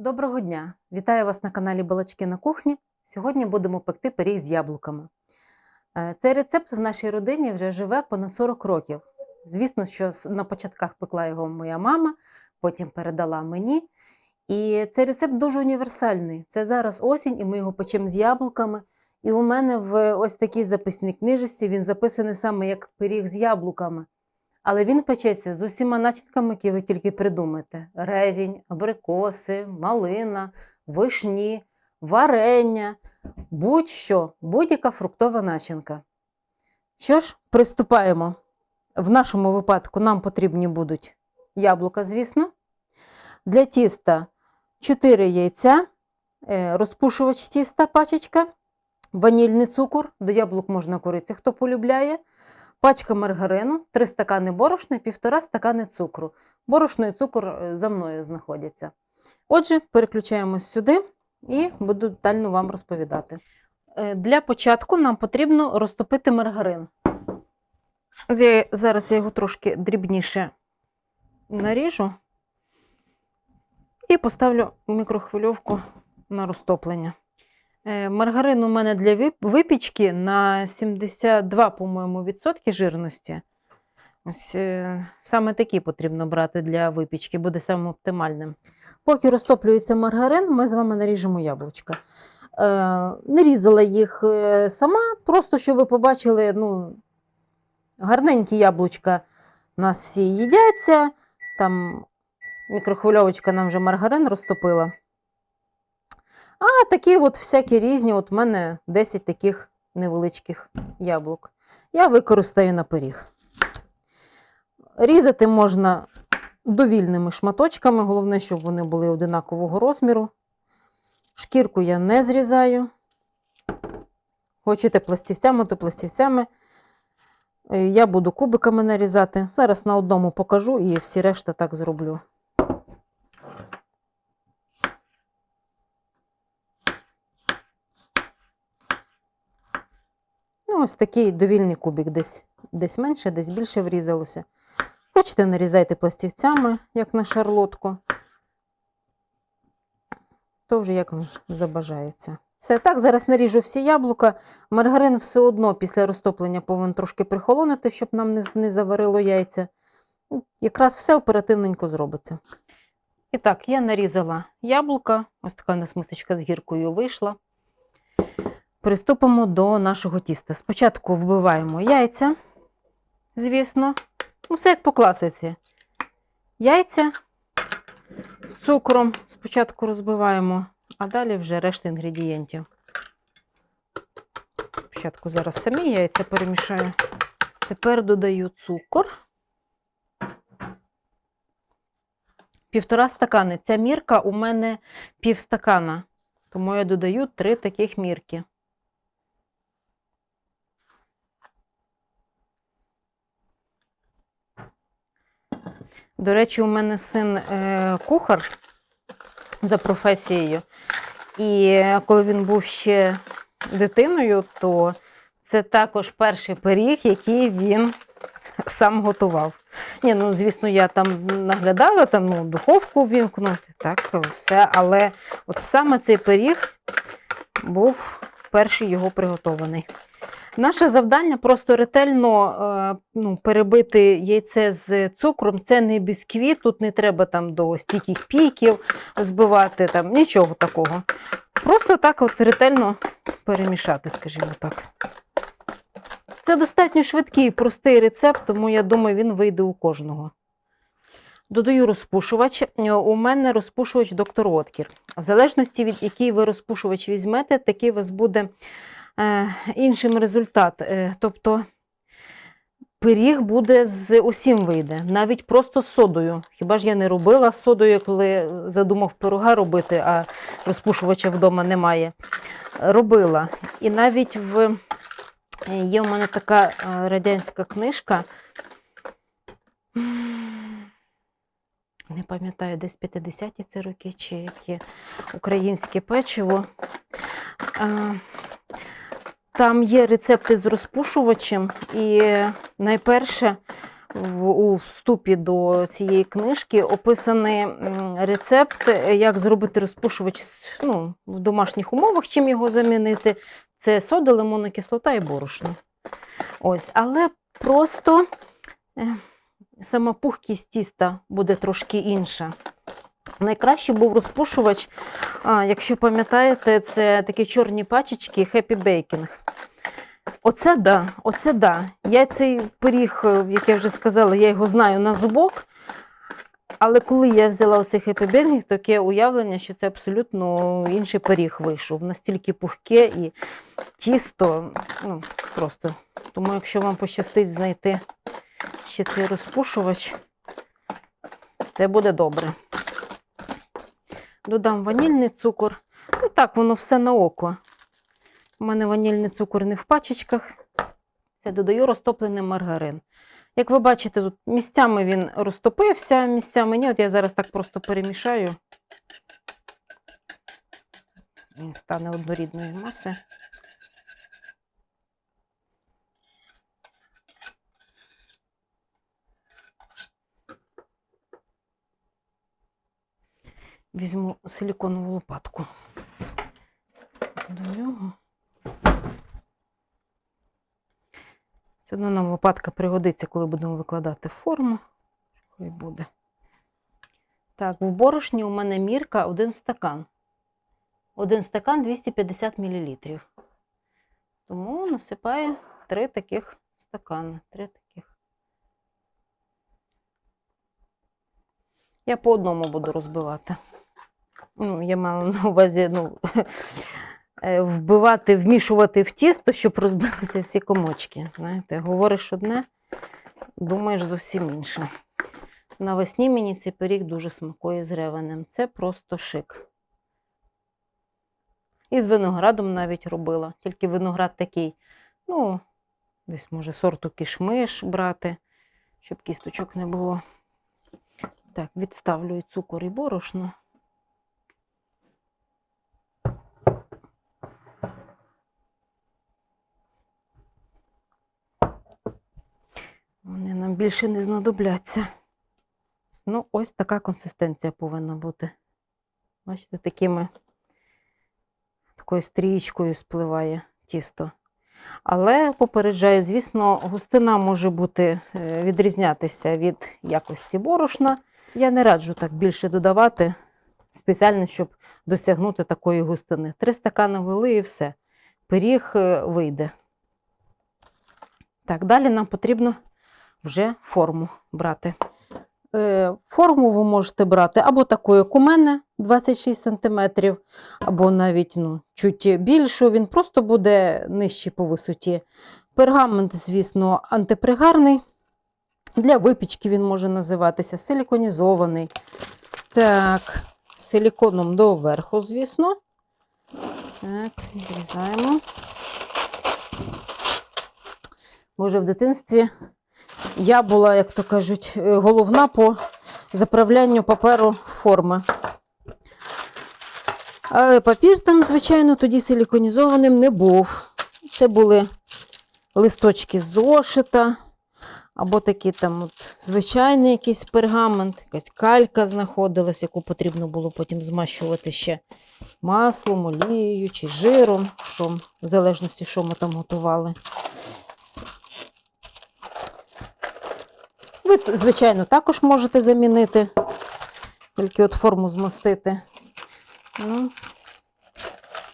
Доброго дня! Вітаю вас на каналі Балачки на кухні. Сьогодні будемо пекти пиріг з яблуками. Е, Цей рецепт в нашій родині вже живе понад 40 років. Звісно, що на початках пекла його моя мама, потім передала мені. І цей рецепт дуже універсальний. Це зараз осінь, і ми його печемо з яблуками. І у мене в ось такій записній книжці він записаний саме як пиріг з яблуками. Але він печеться з усіма начинками, які ви тільки придумаєте: ревінь, абрикоси, малина, вишні, варення, будь-що, будь-яка фруктова начинка. Що ж, приступаємо. В нашому випадку нам потрібні будуть яблука, звісно. Для тіста 4 яйця, е, розпушувач тіста пачечка, ванільний цукор, до яблук можна кориця, хто полюбляє. Пачка маргарину, 3 стакани борошна, 1,5 стакани цукру. Борошно і цукор е, за мною знаходяться. Отже, переключаємось сюди і буду детально вам розповідати. Е, Для початку нам потрібно розтопити маргарин. Зараз я його трошки дрібніше наріжу і поставлю мікрохвильовку на розтоплення. Е, Маргарин у мене для випічки на 72, по-моєму, відсотки жирності. Ось е, саме такі потрібно брати для випічки, буде саме оптимальним. Поки розтоплюється маргарин, ми з вами наріжемо яблучка. Не різала їх е, сама, просто щоб ви побачили, ну, гарненькі яблучка у нас всі їдяться. Там мікрохвильовочка нам вже маргарин розтопила. А такі от всякі різні, от в мене 10 таких невеличких яблук. Я використаю на пиріг. Різати можна довільними шматочками, головне, щоб вони були одинакового розміру. Шкірку я не зрізаю. Хочете пластівцями, то пластівцями. Е, Я буду кубиками нарізати. Зараз на одному покажу і всі решта так зроблю. Ось такий довільний кубик, десь, десь менше, десь більше врізалося. Хочете, нарізайте пластівцями, як на шарлотку. То вже як вам забажається. Все, так, зараз наріжу всі яблука. Маргарин все одно після розтоплення повинен трошки прихолонити, щоб нам не, не заварило яйця. Якраз все оперативненько зробиться. І так, я нарізала яблука. Ось така у нас мисочка з гіркою вийшла. Приступимо до нашого тіста. Спочатку вбиваємо яйця, звісно. Ну, все як по класиці. Яйця з цукром спочатку розбиваємо, а далі вже решта інгредієнтів. Спочатку зараз самі яйця перемішаю. Тепер додаю цукор. Півтора стакани. Ця мірка у мене півстакана, тому я додаю три таких мірки. До речі, у мене син е, кухар за професією. І коли він був ще дитиною, то це також перший пиріг, який він сам готував. Ні, ну, звісно, я там наглядала, там ну, духовку вімкнути, так, все, але от саме цей пиріг був перший його приготований. Наше завдання просто ретельно е, ну, перебити яйце з цукром. Це не бісквіт, тут не треба там до стійких піків збивати, там, нічого такого. Просто так от ретельно перемішати, скажімо так. Це достатньо швидкий і простий рецепт, тому я думаю, він вийде у кожного. Додаю розпушувач. Е, У мене розпушувач доктор Откір. В залежності від який ви розпушувач візьмете, такий у вас буде е, іншим результат. Е, тобто пиріг буде з усім вийде, навіть просто з содою. Хіба ж я не робила содою, коли задумав пирога робити, а розпушувача вдома немає. Робила. І навіть в є у мене така радянська книжка. Не пам'ятаю, десь 50-ті це роки, чи які українське печиво. Там є рецепти з розпушувачем, і найперше у вступі до цієї книжки описані рецепт, е, як зробити розпушувач ну, в домашніх умовах, чим його замінити. Це сода, лимонна кислота і борошно. Ось, але просто е, сама пухкість тіста буде трошки інша. Найкраще був розпушувач, якщо пам'ятаєте, це такі чорні пачечки Happy Baking. Оце да, оце да. Я цей пиріг, е, як я вже сказала, я його знаю на зубок. Але коли я взяла оцей Happy Baking, таке уявлення, що це абсолютно інший пиріг вийшов. Настільки пухке і тісто, ну, просто. Тому якщо вам пощастить знайти ще цей розпушувач, це буде добре. Додам ванільний цукор. Ну так, воно все на око. У мене ванільний цукор не в пачечках. Це додаю розтоплений маргарин. Як ви бачите, тут місцями він розтопився, місцями ні. От я зараз так просто перемішаю. Він стане однорідної маси. Візьму силіконову лопатку до нього. Все одно нам лопатка пригодиться, коли будемо викладати форму. Хай буде. Так, в борошні у мене мірка один стакан. Один стакан 250 мл. Тому насипаю три таких стакани. Три таких. Я по одному буду розбивати. Ну, я мала на увазі, ну, е, вбивати, вмішувати в тісто, щоб розбилися всі комочки. Знаєте, говориш одне, думаєш зовсім інше. Навесні мені цей пиріг дуже смакує з ревенем. Це просто шик. І з виноградом навіть робила. Тільки виноград такий, ну, десь може сорту кішмиш брати, щоб кісточок не було. Так, відставлю і цукор і борошно. Вони нам більше не знадобляться. Ну, ось така консистенція повинна бути. Бачите, такими такою стрічкою спливає тісто. Але попереджаю, звісно, густина може бути е, відрізнятися від якості борошна. Я не раджу так більше додавати, спеціально, щоб досягнути такої густини. Три стакани вели і все. Пиріг е, вийде. Так, далі нам потрібно вже форму брати. Е, Форму ви можете брати або такою, як у мене 26 см, або навіть ну, чуть більшу, він просто буде нижчий по висоті. Пергамент, звісно, антипригарний. Для випічки він може називатися силіконізований. Так, силіконом доверху, звісно. Так, відрізаємо. Може, в дитинстві я була, як то кажуть, е, головна по заправлянню паперу форми. Але папір там, звичайно, тоді силіконізованим не був. Це були листочки зошита, або такий там от звичайний якийсь пергамент, якась калька знаходилась, яку потрібно було потім змащувати ще маслом, олією чи жиром, що, в залежності, що ми там готували. Ви, звичайно, також можете замінити, тільки от форму змастити. Ну,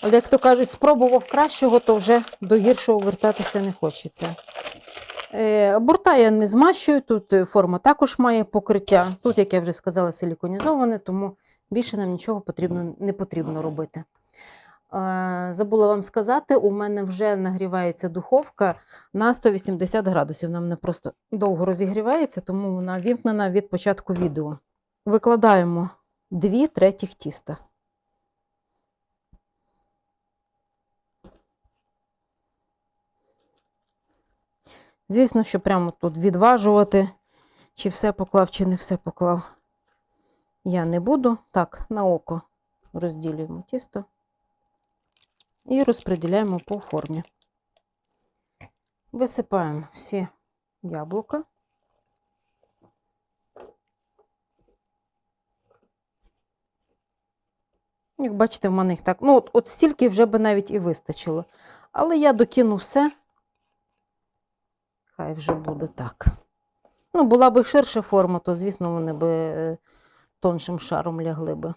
але, як то кажуть, спробував кращого, то вже до гіршого вертатися не хочеться. Е, борта я не змащую, тут е, форма також має покриття. Тут, як я вже сказала, силіконізоване, тому більше нам нічого потрібно, не потрібно робити. Е, Забула вам сказати, у мене вже нагрівається духовка на 180 градусів. Нам не просто довго розігрівається, тому вона вімкнена від початку відео. Викладаємо 2 третіх тіста. Звісно, що прямо тут відважувати, чи все поклав, чи не все поклав. Я не буду. Так, на око розділюємо тісто і розподіляємо по формі. Висипаємо всі яблука. Як бачите, в мене їх так. Ну, от, от стільки вже би навіть і вистачило. Але я докину все. Хай вже буде так. Ну, була б ширша форма, то, звісно, вони би е, тоншим шаром лягли би.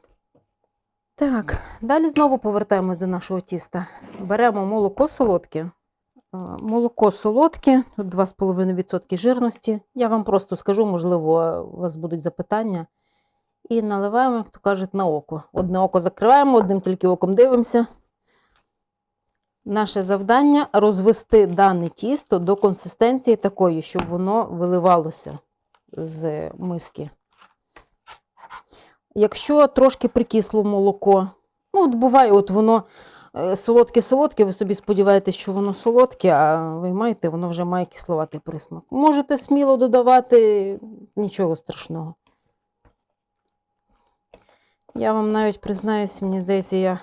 Так, далі знову повертаємось до нашого тіста. Беремо молоко солодке. Молоко солодке, тут 2,5% жирності. Я вам просто скажу, можливо, у вас будуть запитання. І наливаємо, як то кажуть, на око. Одне око закриваємо, одним тільки оком дивимося. Наше завдання розвести дане тісто до консистенції такої, щоб воно виливалося з миски. Якщо трошки прикисло молоко, ну, от буває, от воно е, солодке-солодке, ви собі сподіваєтесь, що воно солодке, а ви маєте, воно вже має кисловатий присмак. Можете сміло додавати, нічого страшного. Я вам навіть признаюся, мені здається, я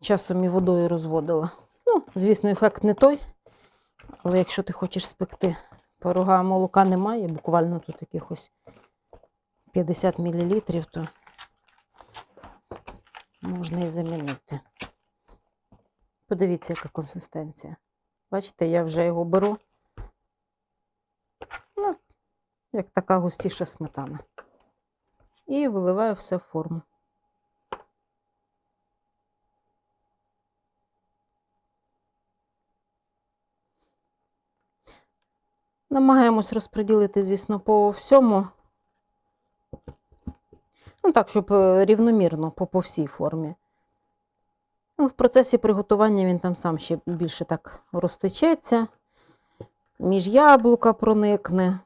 часом і водою розводила. Ну, звісно, ефект не той. Але якщо ти хочеш спекти пирога, молока немає, буквально тут якихось 50 мл, то можна і замінити. Подивіться, яка консистенція. Бачите, я вже його беру. Ну, як така густіша сметана. І виливаю все в форму. Намагаємось розподілити, звісно, по всьому. Ну, так, щоб е, рівномірно по, по всій формі. Ну, в процесі приготування він там сам ще більше так розтечеться, між яблука проникне,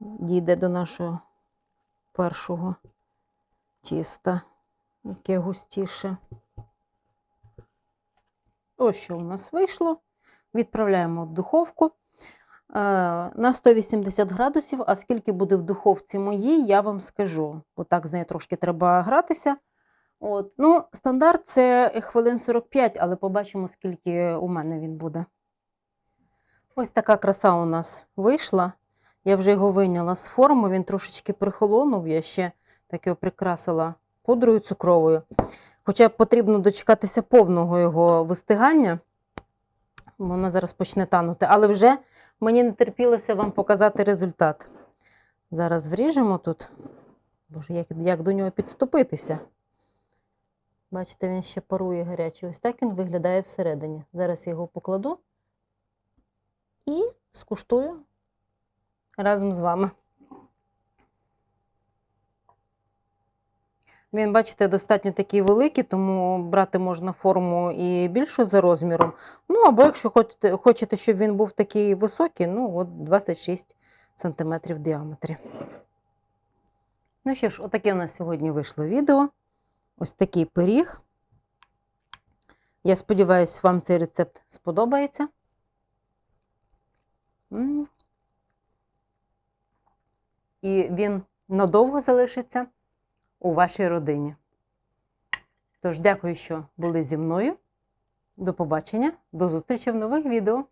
дійде до нашого першого тіста, яке густіше. Ось що у нас вийшло. Відправляємо в духовку на 180 градусів, а скільки буде в духовці моїй, я вам скажу. Бо так з нею трошки треба гратися. От. Ну, стандарт це хвилин 45, але побачимо, скільки у мене він буде. Ось така краса у нас вийшла. Я вже його вийняла з форми, він трошечки прихолонув, я ще так його прикрасила пудрою цукровою. Хоча потрібно дочекатися повного його вистигання, вона зараз почне танути. Але вже мені не терпілося вам показати результат. Зараз вріжемо тут. Боже, як, як до нього підступитися? Бачите, він ще парує гарячий. Ось так він виглядає всередині. Зараз я його покладу і скуштую разом з вами. Він, бачите, достатньо такий великий, тому брати можна форму і більшу за розміром. Ну, або якщо хочете, хочете щоб він був такий високий, ну, от 26 см в діаметрі. Ну що ж, отаке у нас сьогодні вийшло відео. Ось такий пиріг. Я сподіваюся, вам цей рецепт сподобається. І він надовго залишиться у вашій родині. Тож, дякую, що були зі мною. До побачення, до зустрічі в нових відео.